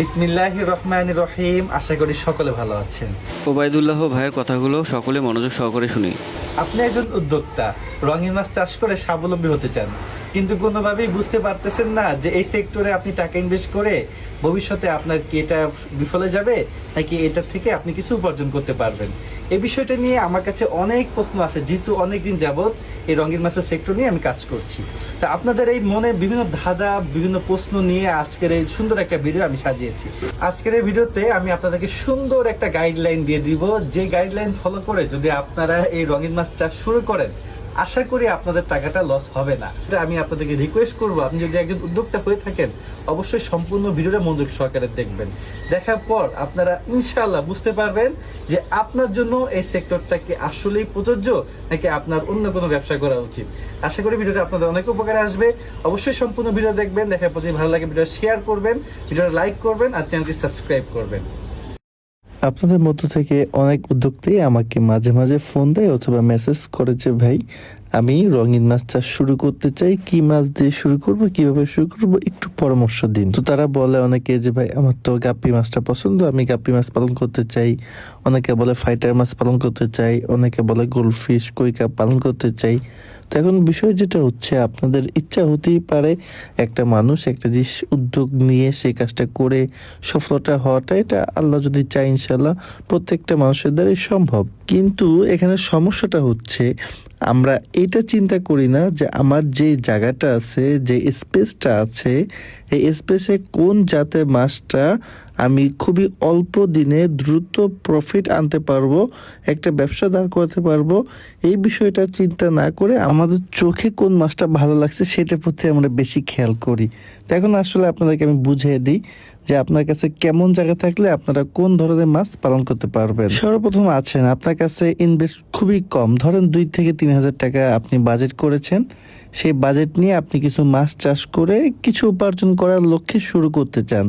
বিসমিল্লাহ রহমান রহিম। আশা করি সকলে ভালো আছেন। ওবায়দুল্লাহ ভাইয়ের কথাগুলো সকলে মনোযোগ সহকারে শুনি। আপনি একজন উদ্যোক্তা। রঙিন মাছ চাষ করে স্বাবলম্বী হতে চান। কিন্তু কোনোভাবেই বুঝতে পারতেছেন না যে এই সেক্টরে আপনি টাকা ইনভেস্ট করে ভবিষ্যতে আপনার কি এটা বিফলে যাবে? নাকি এটা থেকে আপনি কিছু উপার্জন করতে পারবেন? এই বিষয়টা নিয়ে আমার কাছে অনেক প্রশ্ন আসে। যেহেতু অনেক দিন যাবৎ এই রঙিন মাছের সেক্টর নিয়ে আমি কাজ করছি। তা আপনাদের এই মনে বিভিন্ন ধাঁধা, বিভিন্ন প্রশ্ন নিয়ে আজকের এই সুন্দর একটা ভিডিও আমি সাজিয়েছি। আজকের এই ভিডিওতে আমি আপনাদেরকে সুন্দর একটা গাইডলাইন দিয়ে দিব। যে গাইডলাইন ফলো করে যদি আপনারা এই রঙিন মাছ চাষ শুরু করেন আশা করি আপনাদের টাকাটা লস হবে না। আমি আপনাদেরকে রিকোয়েস্ট করব। আপনি যদি একজন উদ্যোক্তা হয়ে থাকেন, অবশ্যই সম্পূর্ণ ভিডিওটা মনোযোগ সহকারে দেখবেন। দেখার পর আপনারা ইনশাল্লাহ বুঝতে পারবেন যে আপনার জন্য এই সেক্টরটা কি আসলেই প্রযোজ্য, নাকি আপনার অন্য কোনো ব্যবসা করা উচিত। আশা করি ভিডিওটা আপনাদের অনেক উপকারে আসবে। অবশ্যই সম্পূর্ণ ভিডিও দেখবেন, দেখার পর যদি ভালো লাগে ভিডিও শেয়ার করবেন, ভিডিওটা লাইক করবেন, আর চ্যানেলটি সাবস্ক্রাইব করবেন। আপনাদের মধ্য থেকে অনেক উদ্যোক্তাই আমাকে মাঝে মাঝে ফোন দেয় অথবা মেসেজ করেছে ভাই আমি রঙিন মাছ চাষ শুরু করতে চাই, কি মাছ দিয়ে শুরু করব, কীভাবে শুরু করব, একটু পরামর্শ দিন। তো তারা বলে অনেকে যে, ভাই, আমার তো গাপ্পি মাছটা পছন্দ, আমি গাপ্পি মাছ পালন করতে চাই। অনেকে বলে ফাইটার মাছ পালন করতে চাই, অনেকে বলে গোল্ডফিশ কৈকা পালন করতে চাই। তো এখন বিষয় যেটা হচ্ছে, আপনাদের ইচ্ছা হতেই পারে একটা মানুষ একটা জিনিস উদ্যোগ নিয়ে সেই কাজটা করে সফলতা হওয়াটা, এটা আল্লাহ যদি চায় ইনশাল্লাহ প্রত্যেকটা মানুষের দ্বারাই সম্ভব। কিন্তু এখানে সমস্যাটা হচ্ছে আমরা এটা চিন্তা করি না যে আমার যে জায়গাটা আছে, যে স্পেসটা আছে, এই স্পেসে কোন জাতের মাছটা আমি খুবই অল্প দিনে দ্রুত প্রফিট আনতে পারব, একটা ব্যবসা দাঁড় করাতে পারব, এই বিষয়টা চিন্তা না করে আমাদের চোখে কোন মাছটা ভালো লাগছে সেটার প্রতি আমরা বেশি খেয়াল করি। তো এখন আসলে আপনাদেরকে আমি বুঝিয়ে দিই যে আপনার কাছে কেমন জায়গা থাকলে আপনারা কোন ধরনের মাছ পালন করতে পারবেন? সর্বপ্রথম আছেন, আপনার কাছে ইনভেস্ট খুবই কম। ধরেন দুই থেকে তিন হাজার টাকা আপনি বাজেট করেছেন। সেই বাজেট নিয়ে আপনি কিছু মাছ চাষ করে কিছু উপার্জন করার লক্ষ্যে শুরু করতে চান।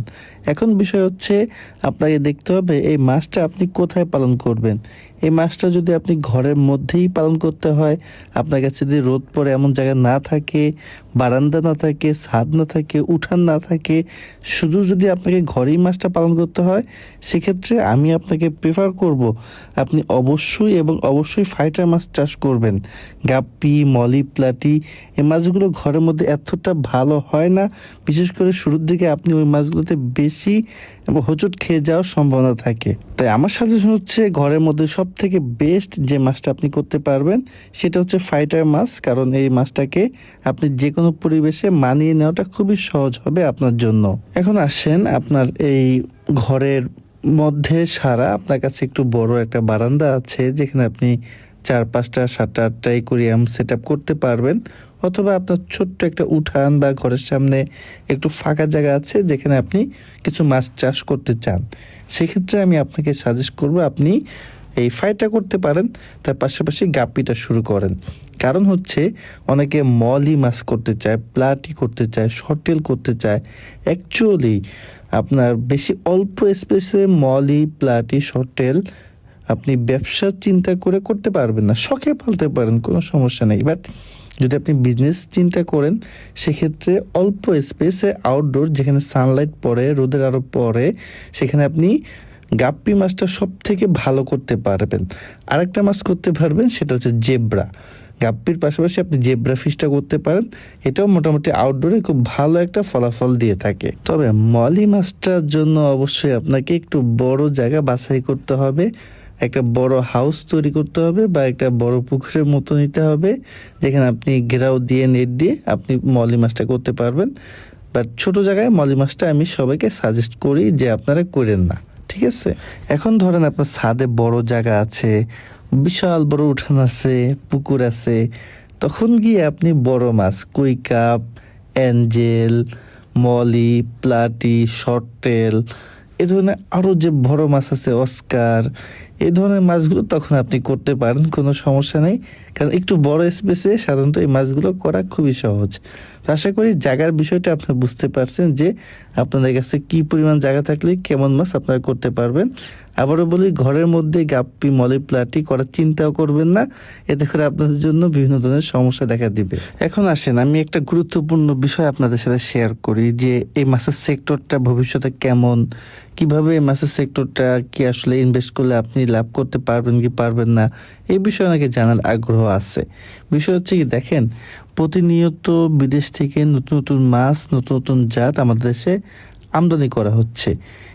এখন বিষয় হচ্ছে, আপনাকে দেখতে হবে এই মাছটা আপনি কোথায় পালন করবেন। এই মাছটা যদি আপনি ঘরের মধ্যেই পালন করতে হয়, আপনার কাছে যদি রোদ পড়ে এমন জায়গা না থাকে, বারান্দা না থাকে, ছাদ না থাকে, উঠান না থাকে, শুধু যদি আপনাকে ঘরেই মাছটা পালন করতে হয়, সেক্ষেত্রে আমি আপনাকে প্রেফার করব আপনি অবশ্যই এবং অবশ্যই ফাইটার মাছ চাষ করবেন। গাপ্পি, মলি, প্লাটি এই মাছগুলো ঘরের মধ্যে এতটা ভালো হয় না, বিশেষ করে শুরুর দিকে আপনি ওই মাছগুলোতে বেশি এবং হোঁচট খেয়ে যাওয়ার সম্ভাবনা থাকে। তাই আমার সাজেশন হচ্ছে ঘরের মধ্যে সব থেকে বেস্ট যে মাছটা আপনি করতে পারবেন, সেটা হচ্ছে ফাইটার মাছ, কারণ এই মাছটাকে আপনি যে কোনো পরিবেশে মানিয়ে নেওয়াটা খুবই সহজ হবে আপনার জন্য। এখন আসেন আপনার এই ঘরের মধ্যে সারা, আপনার কাছে একটু বড় একটা বারান্দা আছে, যেখানে আপনি চার পাঁচটা, সাতটা, আটটা একুরিয়াম সেট করতে পারবেন। অথবা আপনার ছোট্ট একটা উঠান বা ঘরের সামনে একটু ফাঁকা জায়গা আছে যেখানে আপনি কিছু মাছ চাষ করতে চান, সেক্ষেত্রে আমি আপনাকে সাজেস্ট করব আপনি এই ফ্রাইটা করতে পারেন, তার পাশাপাশি গাপ্পিটা শুরু করেন। কারণ হচ্ছে অনেকে মলি মাছ করতে চায়, প্লাটি করতে চায় শর্টেল করতে চায়। অ্যাকচুয়ালি আপনার বেশি অল্প স্পেসে মলি, প্লাটি শর্টেল আপনি ব্যবসা চিন্তা করে করতে পারবেন না। শখে পালতে পারেন, কোনো সমস্যা নেই। বাট যদি আপনি বিজনেস চিন্তা করেন, সেক্ষেত্রে অল্প স্পেসে আউটডোর যেখানে সানলাইট পড়ে, রোদের আরও পড়ে, সেখানে আপনি গাপ্পি মাছটা সব থেকে ভালো করতে পারবেন। আরেকটা মাছ করতে পারবেন, সেটা হচ্ছে জেব্রা। গাপ্পির পাশাপাশি আপনি জেব্রা ফিশটা করতে পারেন। এটাও মোটামুটি আউটডোরে খুব ভালো একটা ফলাফল দিয়ে থাকে। তবে মলি মাছটার জন্য অবশ্যই আপনাকে একটু বড় জায়গা বাছাই করতে হবে। একটা বড় হাউস তৈরি করতে হবে বা একটা বড় পুকুরের মতো নিতে হবে, যেখানে আপনি ঘেরাও দিয়ে, নেট দিয়ে আপনি মলি মাছটা করতে পারবেন। বাট ছোট জায়গায় মলি মাছটা আমি সবাইকে সাজেস্ট করি যে আপনারা করেন না, ঠিক আছে? এখন ধরেন আপনার ছাদে বড় জায়গা আছে, বিশাল বড় উঠান আছে, পুকুর আছে, তখন গিয়ে আপনি বড় মাছ কুইকাপ অ্যাঞ্জেল, মলি, প্লাটি, শর্টেল, এ ধরনের আরও যে বড় মাছ আছে, অস্কার এই ধরনের মাছগুলো তখন আপনি করতে পারেন, কোনো সমস্যা নেই। কারণ একটু বড় স্পেসে সাধারণত এই মাছগুলো করা খুবই সহজ। তো আশা করি জায়গার বিষয়টা আপনি বুঝতে পারছেন যে আপনাদের কাছে কি পরিমাণ জায়গা থাকলে কেমন মাছ আপনারা করতে পারবেন। আবারও বলি, ঘরের মধ্যে গাপ্পি মলি প্লাটি করার চিন্তাও করবেন না। এতে করে আপনাদের জন্য বিভিন্ন ধরনের সমস্যা দেখা দিবে। এখন আসেন, আমি একটা গুরুত্বপূর্ণ বিষয় আপনাদের সাথে শেয়ার করি যে এই মাছের সেক্টরটা ভবিষ্যতে কেমন কীভাবে মাছের সেক্টরটা কি আসলে ইনভেস্ট করলে আপনি লাভ করতে পারবেন কি পারবেন না, এই বিষয়ে অনেকে জানার আগ্রহ আছে। বিষয় হচ্ছে কি, দেখেন, প্রতিনিয়ত বিদেশ থেকে নতুন নতুন মাছ, নতুন নতুন জাত আমাদের দেশে আমদানি করা হচ্ছে।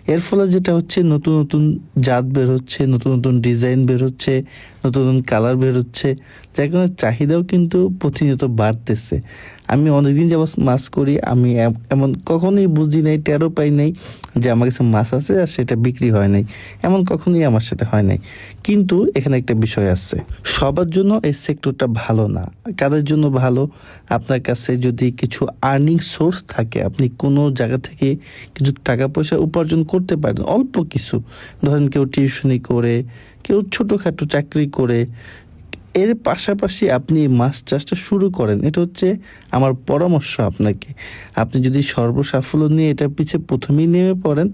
এর ফলে যেটা হচ্ছে, নতুন নতুন জাত বের হচ্ছে, নতুন নতুন ডিজাইন বের হচ্ছে, নতুন নতুন কালার বের হচ্ছে, যার কারণে চাহিদাও কিন্তু প্রতিনিয়ত বাড়তেছে। আমি অনেকদিন যাবৎ মাছ করি, আমি এমন কখনোই বুঝি নাই, টেরও পাই নাই যে আমার কাছে মাছ আছে আর সেটা বিক্রি হয় নাই। এমন কখনোই আমার সাথে হয় নাই। কিন্তু এখানে একটা বিষয় আছে। সবার জন্য এই সেক্টরটা ভালো না। কাদের জন্য ভালো? আপনার কাছে যদি কিছু আর্নিং সোর্স থাকে, আপনি কোনো জায়গা থেকে কিছু টাকা পয়সা উপার্জন করতে পারেন। অল্প কিছু। ধরেন কেউ টিউশনি করে, কেউ ছোটোখাটো চাকরি করে। এর পাশাপাশি আপনি মাছ চাষটা শুরু করেন। এটা হচ্ছে আমার পরামর্শ আপনাকে। আপনি যদি সর্বসাফল্য নিয়ে এটার পিছে প্রথমেই নেমে পড়েন,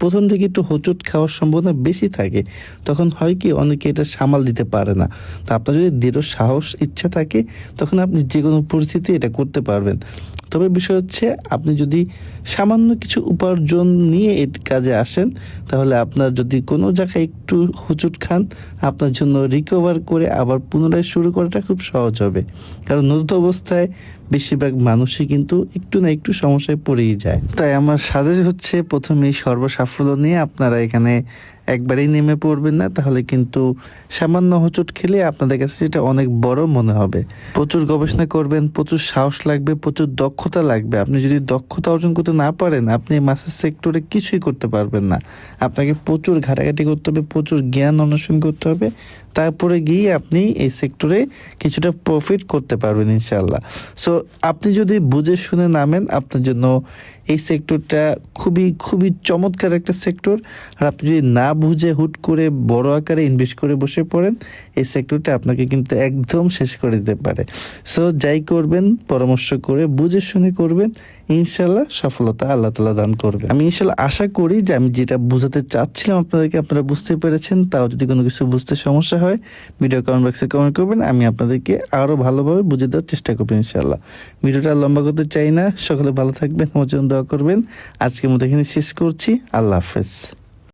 প্রথম থেকে একটু হোঁচট খাওয়ার সম্ভাবনা বেশি থাকে। তখন হয় কি, অনেকে এটা সামাল দিতে পারে না। তো আপনার যদি দৃঢ় সাহস, ইচ্ছা থাকে, তখন আপনি যে কোনো পরিস্থিতি এটা করতে পারবেন। তবে বিষয় হচ্ছে, আপনি যদি সামান্য কিছু উপার্জন নিয়ে এই কাজে আসেন, তাহলে আপনার যদি কোনো জায়গায় একটু হোঁচট খান, আপনার জন্য রিকভার করে আবার পুনরায় শুরু করাটা খুব সহজ হবে। কারণ নতুন অবস্থায় বেশিরভাগ মানুষই কিন্তু একটু না একটু সমস্যায় পড়েই যায়। তাই আমার সাজেশ হচ্ছে প্রথমে সর্বসাফল্য নিয়ে আপনারা এখানে একবারেই নেমে পড়বেন না, তাহলে কিন্তু সামান্য হোঁচট খেলে আপনাদের কাছে সেটা অনেক বড় মনে হবে। প্রচুর গবেষণা করবেন, প্রচুর সাহস লাগবে, প্রচুর দক্ষতা লাগবে। আপনি যদি দক্ষতা অর্জন করতে না পারেন, আপনি মাছের সেক্টরে কিছুই করতে পারবেন না। আপনাকে প্রচুর ঘাটাঘাটি করতে হবে, প্রচুর জ্ঞান অন্বেষণ করতে হবে, তারপরে গিয়ে আপনি এই সেক্টরে কিছুটা প্রফিট করতে পারবেন ইনশাল্লাহ সো আপনি যদি বুঝে শুনে নামেন, আপনার জন্য এই সেক্টরটা খুবই খুবই চমৎকার একটা সেক্টর আর আপনি যদি না বুঝে হুট করে বড় আকারে ইনভেস্ট করে বসে পড়েন, এই সেক্টরটা আপনাকে কিন্তু একদম শেষ করে দিতে পারে। সো যাই করবেন, পরামর্শ করে, বুঝে শুনে করবেন ইনশাল্লাহ সফলতা আল্লাহ তালা দান করবে আমি ইনশাল্লাহ আশা করি যে আমি যেটা বোঝাতে চাচ্ছিলাম আপনাদেরকে, আপনারা বুঝতে পেরেছেন। তাও যদি কোনো কিছু বুঝতে সমস্যা হয় ভিডিও কমেন্ট বক্সে কমেন্ট করবেন। আমি আপনাদেরকে আরও ভালোভাবে বুঝে দেওয়ার চেষ্টা করব ইনশাল্লাহ ভিডিওটা লম্বা করতে চাই না। সকলে ভালো থাকবেন। আমার জন্য দোয়া করবেন। আজকের মতো এখানে শেষ করছি। আল্লাহ হাফেজ।